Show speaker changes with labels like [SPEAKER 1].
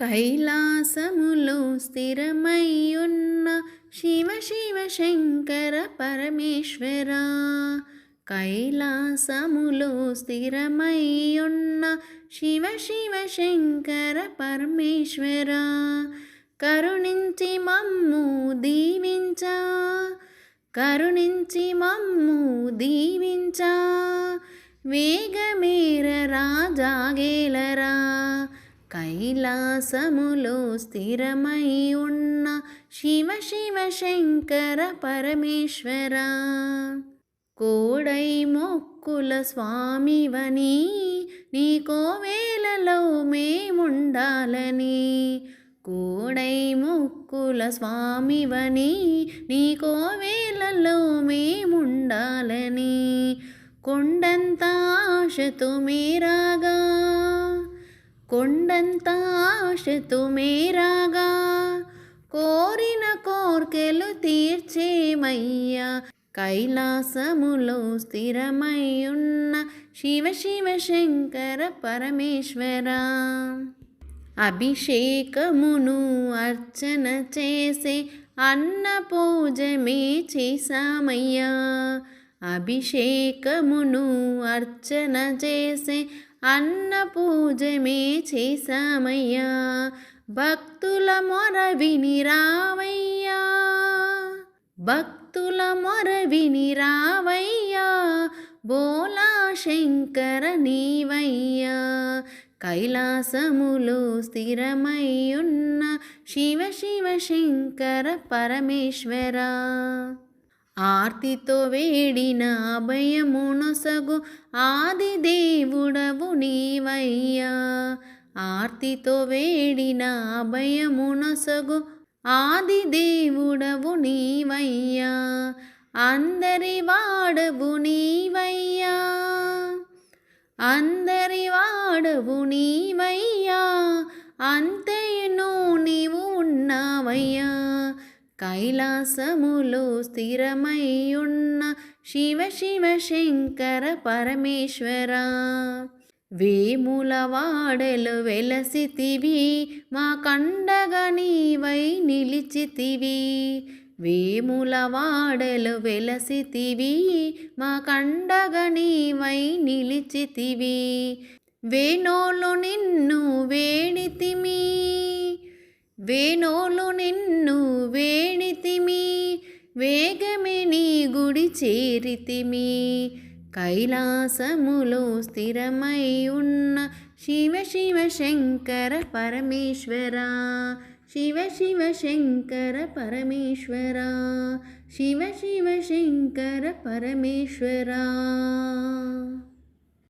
[SPEAKER 1] కైలాసములో స్థిరమయ్యున్న శివ శివ శంకర పరమేశ్వర. కైలాసములో స్థిరమయ్యున్న శివ శివ శంకర పరమేశ్వర. కరుణించి మమ్ము దీవించ. కరుణించి మమ్ము దీవించ. వేగమేర రాజాగేలరా. కైలాసములో స్థిరమై ఉన్న శివ శివ శంకర పరమేశ్వర. కోడై మొక్కుల స్వామివని నీ కోవేలలో మేముండాలని. కోడై మొక్కుల స్వామివని నీ కోవేలలో మేముండాలని. కొండంత ఆశతో మేరాగా కొండంత ఆశతో మేరాగా కోరిన కోర్కెలు తీర్చేమయ్యా. కైలాసములో స్థిరమయ్యున్న శివ శివ శంకర పరమేశ్వర. అభిషేకమును అర్చన చేసే అన్న పూజమే చేశామయ్యా. అభిషేకమును అర్చన చేసే అన్న పూజమే చేశామయ్యా. భక్తుల మొర విని రావయ్యా. భక్తుల మొర విని రావయ్యా. బోలా శంకర నీవయ్యా. కైలాసములో స్థిరమయ్యున్న శివ శివ శంకర పరమేశ్వరా. ఆర్తితో వేడిన అభయమునొసగు ఆది దేవుడవు నీవయ్యా. ఆర్తితో వేడిన అభయమునొసగు ఆది దేవుడవు నీవయ్యా. అందరి వాడవు నీవయ్యా. అందరి వాడవు నీవయ్యా. అంతయును నీవు ఉన్నావయ్యా. కైలాసములో స్థిరమయ్యున్న శివ శివ శంకర పరమేశ్వర. వేముల వాడలు వెలసితివి మా కండగా నీవై నిలిచితివి. వేముల వాడలు వెలసితివి మా కండగా నీవై నిలిచితివి. వేణోలు నిన్ను వేణితిమి వేణోలు నిన్ను వేగమే నీ గుడి చేరితిమి. కైలాసములో స్థిరమై ఉన్న శివ శివ శంకర పరమేశ్వర. శివ శివ శంకర పరమేశ్వర. శివ శివ శంకర పరమేశ్వర.